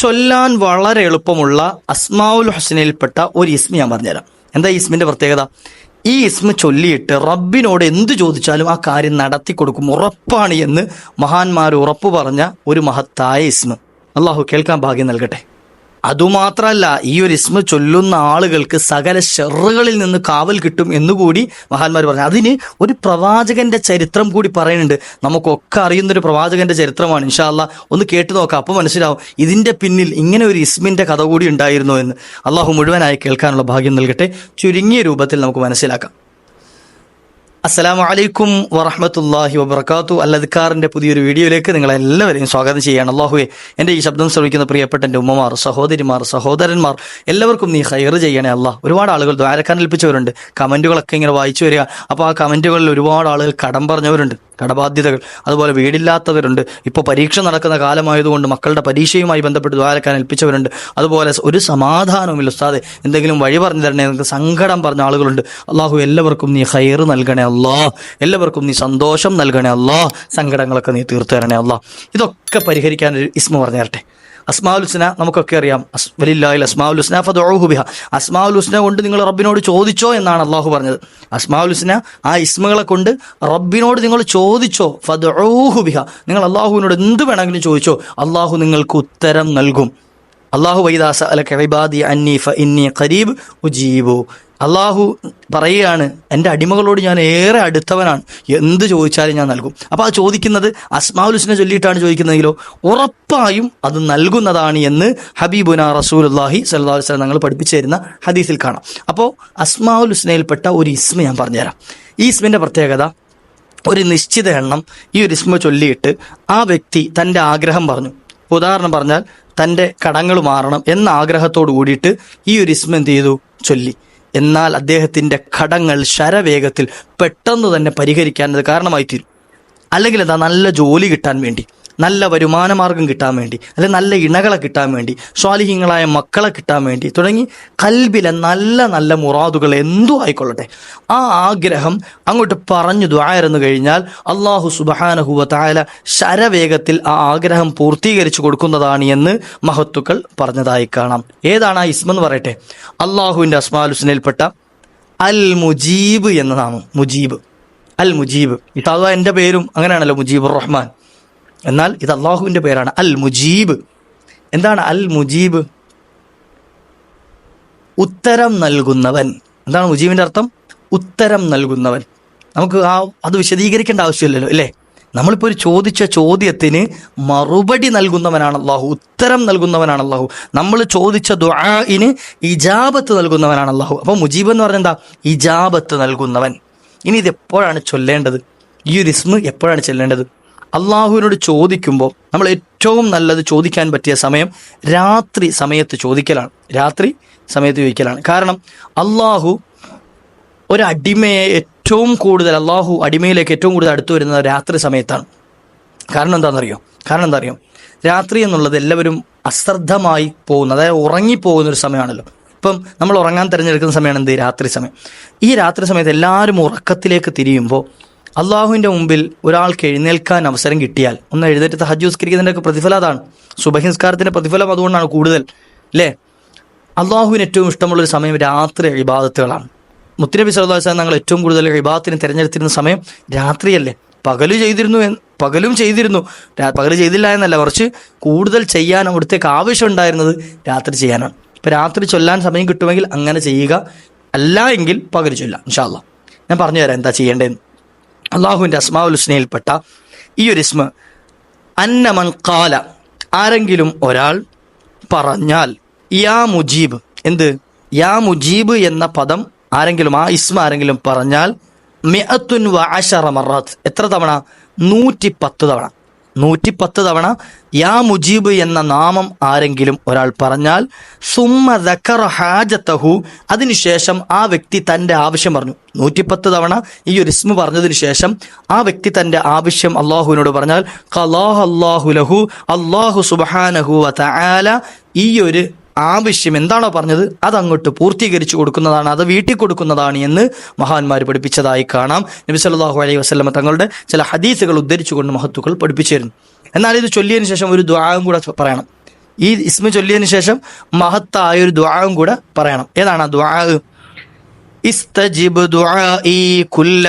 ചൊല്ലാൻ വളരെ എളുപ്പമുള്ള അസ്മാവുൽ ഹുസനയിൽപ്പെട്ട ഒരു ഇസ്മ ഞാൻ പറഞ്ഞുതരാം. എന്താ ഇസ്മിന്റെ പ്രത്യേകത? ഈ ഇസ്മ ചൊല്ലിയിട്ട് റബ്ബിനോട് എന്ത് ചോദിച്ചാലും ആ കാര്യം നടത്തി കൊടുക്കും ഉറപ്പാണ് എന്ന് മഹാന്മാർ ഉറപ്പു പറഞ്ഞ ഒരു മഹത്തായ ഇസ്മ. അള്ളാഹു കേൾക്കാൻ ഭാഗ്യം നൽകട്ടെ. അതുമാത്രമല്ല ഈ ഒരു ഇസ്മ ചൊല്ലുന്ന ആളുകൾക്ക് സകല ഷെറുകളിൽ നിന്ന് കാവൽ കിട്ടും എന്നുകൂടി മഹാന്മാർ പറഞ്ഞു. അതിന് ഒരു പ്രവാചകന്റെ ചരിത്രം കൂടി പറയുന്നുണ്ട്. നമുക്കൊക്കെ അറിയുന്ന ഒരു പ്രവാചകന്റെ ചരിത്രമാണ്. ഇൻഷാല്ല ഒന്ന് കേട്ടു നോക്കാം. അപ്പോൾ മനസ്സിലാവും ഇതിന്റെ പിന്നിൽ ഇങ്ങനെ ഒരു ഇസ്മിന്റെ കഥ കൂടി ഉണ്ടായിരുന്നു എന്ന്. അള്ളാഹു മുഴുവനായി കേൾക്കാനുള്ള ഭാഗ്യം നൽകട്ടെ. ചുരുങ്ങിയ രൂപത്തിൽ നമുക്ക് മനസ്സിലാക്കാം. അസ്സലാമു അലൈക്കും വറഹമത്തല്ലാഹി വബർക്കാത്തു അല്ലദ്ക്കാറിന്റെ പുതിയൊരു വീഡിയോയിലേക്ക് നിങ്ങൾ എല്ലാവരെയും സ്വാഗതം ചെയ്യാണ് അള്ളാഹുവെ എന്റെ ഈ ശബ്ദം ശ്രമിക്കുന്ന പ്രിയപ്പെട്ട എന്റെ ഉമ്മമാർ സഹോദരിമാർ സഹോദരന്മാർ എല്ലാവർക്കും നീ ഹയർ ചെയ്യണേ അല്ല. ഒരുപാട് ആളുകൾ ദ്വാരക്കാൻ ഏൽപ്പിച്ചവരുണ്ട്. കമന്റുകളൊക്കെ ഇങ്ങനെ വായിച്ചു വരിക. അപ്പോൾ ആ കമന്റുകളിൽ ഒരുപാട് ആളുകൾ കടം പറഞ്ഞവരുണ്ട്. കടബാധ്യതകൾ. അതുപോലെ വീടില്ലാത്തവരുണ്ട്. ഇപ്പോൾ പരീക്ഷ നടക്കുന്ന കാലമായതുകൊണ്ട് മക്കളുടെ പരീക്ഷയുമായി ബന്ധപ്പെട്ട് ദ്വാരക്കാൻ ഏൽപ്പിച്ചവരുണ്ട്. അതുപോലെ ഒരു സമാധാനവുമില്ല ഉസ്താദെ. എന്തെങ്കിലും വഴി പറഞ്ഞു തരണേ നിങ്ങൾക്ക് സങ്കടം പറഞ്ഞ ആളുകളുണ്ട്. അള്ളാഹു എല്ലാവർക്കും നീ ഹൈർ നൽകണേ അല്ലാ എല്ലാവർക്കും നീ സന്തോഷം നൽകണേ അല്ലാ സങ്കടങ്ങളൊക്കെ നീ തീർത്തു തരണേ അല്ലാ ഇതൊക്കെ പരിഹരിക്കാൻ ഒരു ഇസ്മ പറഞ്ഞു തരട്ടെ അസ്മാഉൽ ഹുസ്ന നമുക്കൊക്കെ അറിയാം. വലില്ലാഹിൽ അസ്മാലുസ്ന ഫദഉഹു ബിഹ. അസ്മാഉൽ ഹുസ്ന കൊണ്ട് നിങ്ങൾ റബ്ബിനോട് ചോദിച്ചോ എന്നാണ് അള്ളാഹു പറഞ്ഞത്. അസ്മാഉൽ ഹുസ്ന ആ ഇസ്മകളെ കൊണ്ട് റബ്ബിനോട് നിങ്ങൾ ചോദിച്ചോ ഫദഉഹു ബിഹ. നിങ്ങൾ അള്ളാഹുവിനോട് എന്ത് വേണമെങ്കിലും ചോദിച്ചോ അള്ളാഹു നിങ്ങൾക്ക് ഉത്തരം നൽകും. അള്ളാഹു വൈദാസ അലക ഇബാദി അന്നി ഫ ഇന്നി ഖരീബ് ഉജീബു. അള്ളാഹു പറയുകയാണ് എന്റെ അടിമകളോട് ഞാൻ ഏറെ അടുത്തവനാണ്. എന്ത് ചോദിച്ചാലും ഞാൻ നൽകും. അപ്പോൾ ആ ചോദിക്കുന്നത് അസ്മാഉൽ ഹുസ്ന ചൊല്ലിയിട്ടാണ് ചോദിക്കുന്നതെങ്കിലോ? ഉറപ്പായും അത് നൽകുന്നതാണ് എന്ന് ഹബീബുന റസൂലുല്ലാഹി അള്ളാഹി അലൈഹി വസല്ലം ഞങ്ങൾ പഠിപ്പിച്ചു തരുന്ന ഹദീസിൽ കാണാം. അപ്പോൾ അസ്മാഉൽ ഹുസ്നയിൽപ്പെട്ട ഒരു ഇസ്മ ഞാൻ പറഞ്ഞുതരാം. ഈ ഇസ്മിന്റെ പ്രത്യേകത ഒരു നിശ്ചിത എണ്ണം ഈ ഒരു ഇസ്മ ചൊല്ലിയിട്ട് ആ വ്യക്തി തന്റെ ആഗ്രഹം പറഞ്ഞു. ഉദാഹരണം പറഞ്ഞാൽ തന്റെ കടങ്ങൾ മാറണം എന്ന ആഗ്രഹത്തോട് കൂടിയിട്ട് ഈ ഒരു ഇസ്മ എന്ത് ചെയ്തു? ചൊല്ലി. എന്നാൽ അദ്ദേഹത്തിന്റെ കടങ്ങൾ ശരവേഗത്തിൽ പെട്ടെന്ന് തന്നെ പരിഹരിക്കാൻ അത് കാരണമായി തീരും അല്ലെങ്കിൽ എന്താ നല്ല ജോലി കിട്ടാൻ വേണ്ടി. നല്ല വരുമാനമാർഗം കിട്ടാൻ വേണ്ടി അല്ലെങ്കിൽ നല്ല ഇണകളെ കിട്ടാൻ വേണ്ടി സ്വാലിഹ്യങ്ങളായ മക്കളെ കിട്ടാൻ വേണ്ടി തുടങ്ങി കൽബിലെ നല്ല നല്ല മുറാദുകൾ എന്തു ആയിക്കൊള്ളട്ടെ. ആ ആഗ്രഹം അങ്ങോട്ട് പറഞ്ഞു ദ്വായരെന്ന് കഴിഞ്ഞാൽ അള്ളാഹു സുബഹാനഹുവ തായാല ശരവേഗത്തിൽ ആ ആഗ്രഹം പൂർത്തീകരിച്ചു കൊടുക്കുന്നതാണ് എന്ന് മഹത്തുക്കൾ പറഞ്ഞതായി കാണാം. ഏതാണ് ആ ഇസ്മെന്ന് പറയട്ടെ? അള്ളാഹുവിന്റെ അസ്മാലുസ്നയിൽപ്പെട്ട അൽ മുജീബ് എന്ന നാമം. മുജീബ്. അൽ മുജീബ് ഇതാ എന്റെ പേരും അങ്ങനെയാണല്ലോ മുജീബുർ റഹ്മാൻ എന്നാൽ ഇത് അള്ളാഹുവിന്റെ പേരാണ് അൽ മുജീബ് എന്താണ് അൽ മുജീബ് ഉത്തരം നൽകുന്നവൻ. എന്താണ് മുജീബിന്റെ അർത്ഥം? ഉത്തരം നൽകുന്നവൻ. നമുക്ക് ആ അത് വിശദീകരിക്കേണ്ട ആവശ്യമില്ലല്ലോ അല്ലേ നമ്മളിപ്പോൾ ഒരു ചോദിച്ച ചോദ്യത്തിന് മറുപടി നൽകുന്നവനാണ് അള്ളാഹു ഉത്തരം നൽകുന്നവനാണ് അള്ളാഹു നമ്മൾ ചോദിച്ച ദുആഇന് ഇജാബത്ത് നൽകുന്നവനാണ് അള്ളാഹു അപ്പോൾ മുജീബ് എന്ന് പറഞ്ഞാൽ എന്താ? ഇജാബത്ത് നൽകുന്നവൻ. ഇനി ഇത് എപ്പോഴാണ് ചൊല്ലേണ്ടത്? ഈ ഒരു ഇസ്മ എപ്പോഴാണ് ചെല്ലേണ്ടത്? അള്ളാഹുവിനോട് ചോദിക്കുമ്പോൾ നമ്മൾ ഏറ്റവും നല്ലത് ചോദിക്കാൻ പറ്റിയ സമയം രാത്രി സമയത്ത് ചോദിക്കലാണ്. രാത്രി സമയത്ത് ചോദിക്കലാണ്. കാരണം അള്ളാഹു ഒരു അടിമയെ ഏറ്റവും കൂടുതൽ അള്ളാഹു അടിമയിലേക്ക് ഏറ്റവും കൂടുതൽ അടുത്തു വരുന്നത് രാത്രി സമയത്താണ്. കാരണം എന്താണെന്നറിയോ? കാരണം എന്താ രാത്രി എന്നുള്ളത് എല്ലാവരും അശ്രദ്ധമായി പോകുന്ന അതായത് ഉറങ്ങിപ്പോകുന്ന ഒരു സമയമാണല്ലോ. ഇപ്പം നമ്മൾ ഉറങ്ങാൻ തിരഞ്ഞെടുക്കുന്ന സമയമാണ് എന്ത്? രാത്രി സമയം. ഈ രാത്രി സമയത്ത് എല്ലാവരും ഉറക്കത്തിലേക്ക് തിരിയുമ്പോൾ അള്ളാഹുവിന്റെ മുമ്പിൽ ഒരാൾക്ക് എഴുന്നേൽക്കാൻ അവസരം കിട്ടിയാൽ ഒന്ന് എഴുന്നേറ്റ് തഹജുസ്കരിക്കുന്നതിന്റെ ഒക്കെ പ്രതിഫലം അതാണ്. സുബഹിസ്കാരത്തിന്റെ പ്രതിഫലം അതുകൊണ്ടാണ് കൂടുതൽ അല്ലേ അള്ളാഹുവിന് ഏറ്റവും ഇഷ്ടമുള്ളൊരു സമയം രാത്രി ഇബാദത്തുകളാണ്. മുത്തനബി വസല്ലം ഞങ്ങൾ ഏറ്റവും കൂടുതൽ ഇബാദത്തിന് തിരഞ്ഞെടുത്തിരുന്ന സമയം രാത്രിയല്ലേ. പകൽ ചെയ്തിരുന്നു പകലും ചെയ്തിരുന്നു. പകൽ ചെയ്തില്ല എന്നല്ല കുറച്ച് കൂടുതൽ ചെയ്യാൻ അവിടുത്തേക്ക് ആവശ്യം ഉണ്ടായിരുന്നത് രാത്രി ചെയ്യാനാണ്. ഇപ്പം രാത്രി ചൊല്ലാൻ സമയം കിട്ടുമെങ്കിൽ അങ്ങനെ ചെയ്യുക അല്ല എങ്കിൽ പകൽ ചൊല്ലാം ഇൻഷാല്ല ഞാൻ പറഞ്ഞു തരാം എന്താ ചെയ്യേണ്ടതെന്ന്. അള്ളാഹുവിന്റെ അസ്മാവുൽ ഹുസ്നയിൽപ്പെട്ട ഈ ഒരു ഇസ്മ. അന്നമൻ കാല ആരെങ്കിലും ഒരാൾ പറഞ്ഞാൽ യാ മുജീബ് എന്ത്? യാ മുജീബ് എന്ന പദം ആരെങ്കിലും ആ ഇസ്മ ആരെങ്കിലും പറഞ്ഞാൽ മിഅത്തുൻ വ മറാത്ത്. എത്ര തവണ? നൂറ്റി പത്ത് തവണ. നൂറ്റി പത്ത് തവണ യാ മുജീബ് എന്ന നാമം ആരെങ്കിലും ഒരാൾ പറഞ്ഞാൽ സുമ്മ ഹാജത്തഹു അതിനുശേഷം ആ വ്യക്തി തന്റെ ആവശ്യം പറഞ്ഞു. നൂറ്റിപ്പത്ത് തവണ ഈ ഒരു ഇസ്മ പറഞ്ഞതിന് ശേഷം ആ വ്യക്തി തന്റെ ആവശ്യം അള്ളാഹുവിനോട് പറഞ്ഞാൽ അള്ളാഹു ലഹു സുബാനഹു ഈ ഒരു ആവശ്യം എന്താണോ പറഞ്ഞത് അത് അങ്ങോട്ട് പൂർത്തീകരിച്ചു കൊടുക്കുന്നതാണ് അത് വീട്ടിൽ കൊടുക്കുന്നതാണ് എന്ന് മഹാന്മാർ പഠിപ്പിച്ചതായി കാണാം. നബി സല്ലാഹു അലൈഹി വസ്ലമ തങ്ങളുടെ ചില ഹദീസുകൾ ഉദ്ധരിച്ചുകൊണ്ട് മഹത്തുക്കൾ പഠിപ്പിച്ചിരുന്നു. എന്നാൽ ഇത് ചൊല്ലിയതിനു ശേഷം ഒരു ദ്വാരം കൂടെ പറയണം. ഈ ഇസ്മ ചൊല്ലിയതിനു ശേഷം മഹത്തായ ഒരു ദ്വാഗം കൂടെ പറയണം. ഏതാണ് ആ ദ്വാഗ് ഇസ്തജിബ് ദുആഇ കുല്ല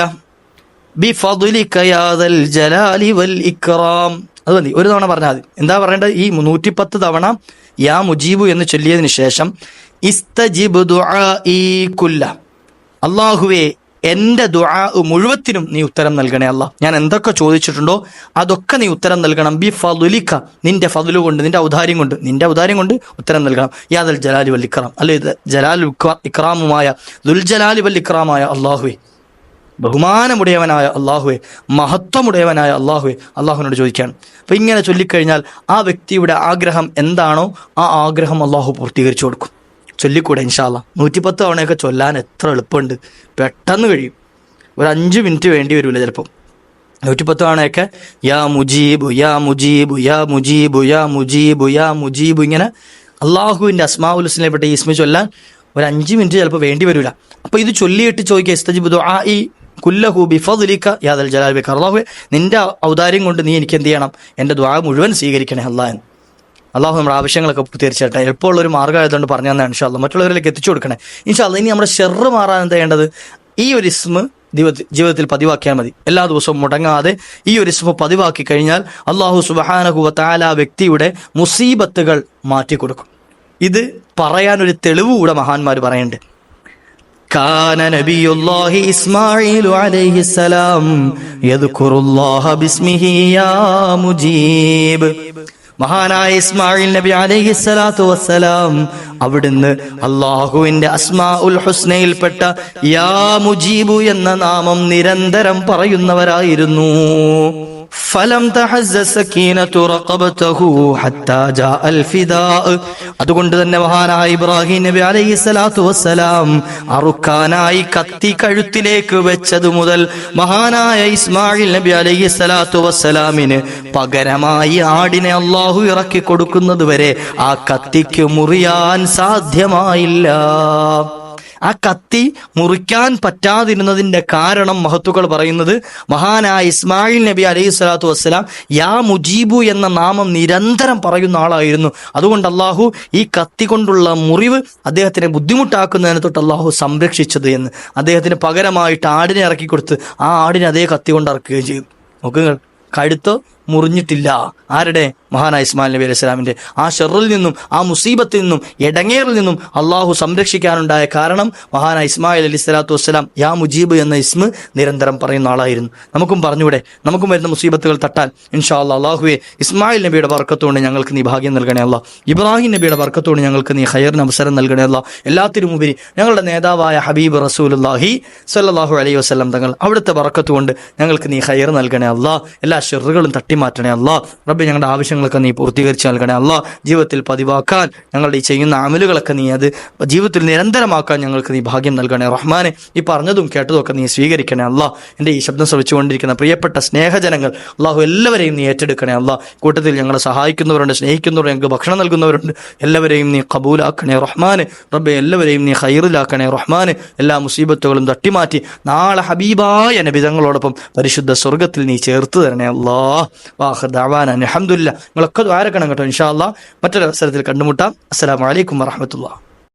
ജലാലി വൽ ഇക്റാം അത് മതി. ഒരു തവണ പറഞ്ഞാൽ മതി. എന്താ പറയേണ്ടത്? ഈ നൂറ്റിപ്പത്ത് തവണ യാ മുജീബു എന്ന് ചൊല്ലിയതിന് ശേഷം ഇസ്തജിബ് കുല്ല. എന്റെ ദുആ മുഴുവത്തിനും നീ ഉത്തരം നൽകണേ അല്ല. ഞാൻ എന്തൊക്കെ ചോദിച്ചിട്ടുണ്ടോ അതൊക്കെ നീ ഉത്തരം നൽകണം. ബി ഫലുലിക്ക നിന്റെ ഫതുലു കൊണ്ട് നിന്റെ ഔദാര്യം കൊണ്ട് നിന്റെ ഔദാര്യം കൊണ്ട് ഉത്തരം നൽകണം. യാദൽ ജലാലി വൽ ഇക്രാം. അല്ലെ? ജലാൽ ഇക്രാമുമായ ദുൽ ജലാലി വൽ ഇക്രാമായ ബഹുമാനമുടയവനായ അള്ളാഹുവെ മഹത്വമുടയവനായ അള്ളാഹുവെ അള്ളാഹുവിനോട് ചോദിക്കുകയാണ്. അപ്പം ഇങ്ങനെ ചൊല്ലിക്കഴിഞ്ഞാൽ ആ വ്യക്തിയുടെ ആഗ്രഹം എന്താണോ ആ ആഗ്രഹം അള്ളാഹു പൂർത്തീകരിച്ചു കൊടുക്കും. ചൊല്ലിക്കൂടെ ഇൻഷാല്ല നൂറ്റിപ്പത്ത് തവണയൊക്കെ ചൊല്ലാൻ എത്ര എളുപ്പമുണ്ട്. പെട്ടെന്ന് കഴിയും. ഒരു അഞ്ച് മിനിറ്റ് വേണ്ടി വരില്ല ചിലപ്പം. നൂറ്റിപ്പത്ത് തവണയൊക്കെ യാ മുജീബു യാ മുജീബു യാ മുജീബു യാ മുജീബു യാ മുജീബു ഇങ്ങനെ അള്ളാഹുവിന്റെ അസ്മാഉൽ ഹുസ്നെ പെട്ട ഈസ്മ ചൊല്ലാൻ ഒരു അഞ്ച് മിനിറ്റ് ചിലപ്പോൾ വേണ്ടി വരില്ല അപ്പോൾ ഇത് ചൊല്ലിയിട്ട് ചോദിക്കുക ഇസ്തജിബ് ദുആ ഈ കുല്ലഹു ബിഫദ്ലിക യാദൽ ജലാൽ ബിക അള്ളാഹു നിന്റെ ഔദാര്യം കൊണ്ട് നീ എനിക്ക് എന്ത് ചെയ്യണം? എന്റെ ദ്വാ മുഴുവൻ സ്വീകരിക്കണേ അള്ളാഹൻ അള്ളാഹു നമ്മുടെ ആവശ്യങ്ങളൊക്കെ തീർച്ചയായിട്ടും എളുപ്പമുള്ള ഒരു മാർഗം ആയതുകൊണ്ട് പറഞ്ഞു തന്നെ ഇൻഷാല്ല മറ്റുള്ളവരിലേക്ക് എത്തിച്ചു കൊടുക്കണേ. ഇൻഷാ ഇൻഷാല്ല ഇനി നമ്മുടെ ഷെറ് മാറാൻ എന്താ ഈ ഒരു ഇസ്മ ജീവിതത്തിൽ ജീവിതത്തിൽ പതിവാക്കിയാൽ മതി. എല്ലാ ദിവസവും മുടങ്ങാതെ ഈ ഒരു ഇസ്മ പതിവാക്കി കഴിഞ്ഞാൽ അള്ളാഹു സുബഹാനഹുവ താല വ്യക്തിയുടെ മുസീബത്തുകൾ മാറ്റി കൊടുക്കും ഇത് പറയാനൊരു തെളിവ് കൂടെ മഹാന്മാർ പറയുന്നുണ്ട്. كان نبي الله إسماعيل عليه السلام يذكر الله باسمه يا مجيب മഹാനായ ഇസ്മായിൽ നബി അലൈഹി സ്വലാത്തു വസ്സലാം അവിടുന്ന് അള്ളാഹുവിന്റെ അസ്മാ ഉൽ ഹുസ്നയിൽപ്പെട്ട യാ മുജീബു എന്ന നാമം നിരന്തരം പറയുന്നവരായിരുന്നു അതുകൊണ്ട് തന്നെ മഹാനായ ഇബ്രാഹിം നബി അലൈഹി സ്വലാത്തു വസ്സലാം അറുക്കാനായി കത്തി കഴുത്തിലേക്ക് വെച്ചത് മുതൽ മഹാനായ ഇസ്മായിൽ നബി അലൈഹി സ്വലാത്തു വസ്സലാമിന് പകരമായി ആടിനെ അള്ളാഹു ഇറക്കി കൊടുക്കുന്നത് വരെ ആ കത്തിക്ക് മുറിയാൻ സാധ്യമായില്ല. ആ കത്തി മുറിക്കാൻ പറ്റാതിരുന്നതിന്റെ കാരണം മഹത്തുക്കൾ പറയുന്നത് മഹാനായ ഇസ്മായിൽ നബി അലൈഹി സ്വലാത്തു വസ്സലാം യാ മുജീബു എന്ന നാമം നിരന്തരം പറയുന്ന ആളായിരുന്നു. അതുകൊണ്ട് അള്ളാഹു ഈ കത്തി കൊണ്ടുള്ള മുറിവ് അദ്ദേഹത്തിനെ ബുദ്ധിമുട്ടാക്കുന്നതിനെ തൊട്ട് അള്ളാഹു സംരക്ഷിച്ചത് എന്ന്. അദ്ദേഹത്തിന് പകരമായിട്ട് ആടിനെ ഇറക്കി കൊടുത്ത് ആ ആടിനെ അതേ കത്തി കൊണ്ട് ഇറക്കുകയും ചെയ്തു നോക്കുക കഴുത്ത് മുറിഞ്ഞിട്ടില്ല. ആരുടെ? മഹാനായ ഇസ്മാൽ നബി അലൈഹി സ്വലാമിന്റെ. ആ ഷെറിൽ നിന്നും ആ മുസീബത്തിൽ നിന്നും എടങ്ങേറിൽ നിന്നും അള്ളാഹു സംരക്ഷിക്കാനുണ്ടായ കാരണം മഹാനായ ഇസ്മായിൽ അലി സ്വലാത്തു വസ്സലാം യാ മുജീബ് എന്ന ഇസ്മ നിരന്തരം പറയുന്ന ആളായിരുന്നു. നമുക്കും പറഞ്ഞൂടെ നമുക്കും വരുന്ന മുസീബത്തുകൾ തട്ടാൻ ഇൻഷാ അല്ലാ അള്ളാഹുവെ ഇസ്മായിൽ നബിയുടെ വർക്കത്തോണ്ട് ഞങ്ങൾക്ക് നീ ഭാഗ്യം നൽകണേ അല്ല. ഇബ്രാഹിം നബിയുടെ വർക്കത്തോണ്ട് ഞങ്ങൾക്ക് നീ ഹയറിന് അവസരം നൽകണേ അല്ല. എല്ലാത്തിനും ഉപരി ഞങ്ങളുടെ നേതാവായ ഹബീബ് റസൂലുല്ലാഹി സല്ലാഹു അലൈഹി വസ്ലം തങ്ങൾ അവിടുത്തെ വർക്കത്തുകൊണ്ട് ഞങ്ങൾക്ക് നീ ഹയർ നൽകണേ അല്ല. എല്ലാ ഷെറുകളും തട്ടിമാറ്റണേ അല്ല. റബ്ബെ ഞങ്ങളുടെ ആവശ്യങ്ങളൊക്കെ നീ പൂർത്തീകരിച്ച് നൽകണേ അല്ല. ജീവിതത്തിൽ പതിവാക്കാൻ ഞങ്ങളുടെ ഈ ചെയ്യുന്ന അമലുകളൊക്കെ നീ അത് ജീവിതത്തിൽ നിരന്തരമാക്കാൻ ഞങ്ങൾക്ക് നീ ഭാഗ്യം നൽകണേ. റഹ്മാനെ ഈ പറഞ്ഞതും കേട്ടതും ഒക്കെ നീ സ്വീകരിക്കണേ അല്ല. എന്റെ ഈ ശബ്ദം ശ്രമിച്ചുകൊണ്ടിരിക്കുന്ന പ്രിയപ്പെട്ട സ്നേഹജനങ്ങൾ അള്ളാഹു എല്ലാവരെയും നീ ഏറ്റെടുക്കണേ അല്ല. കൂട്ടത്തിൽ ഞങ്ങളെ സഹായിക്കുന്നവരുണ്ട് സ്നേഹിക്കുന്നവരുണ്ട് ഞങ്ങൾക്ക് ഭക്ഷണം നൽകുന്നവരുണ്ട്. എല്ലാവരെയും നീ കബൂലാക്കണേ റഹ്മാനെ. റബ്ബെ എല്ലാവരെയും നീ ഹൈറിലാക്കണേ റഹ്മാനെ. എല്ലാ മുസീബത്തുകളും തട്ടിമാറ്റി നാളെ ഹബീബായ നബിതങ്ങളോടൊപ്പം പരിശുദ്ധ സ്വർഗത്തിൽ നീ ചേർത്ത് തരണേ അല്ലാ. വാഹർ ദാവാന അലഹമുല്ല നിങ്ങളൊക്കെ ദ്വാരക്കണം കേട്ടോ ഇൻഷാ അല്ലാ മറ്റൊരു അവസരത്തിൽ കണ്ടുമുട്ടാം. അസ്സലാമു അലൈക്കും വറഹമത്തുള്ള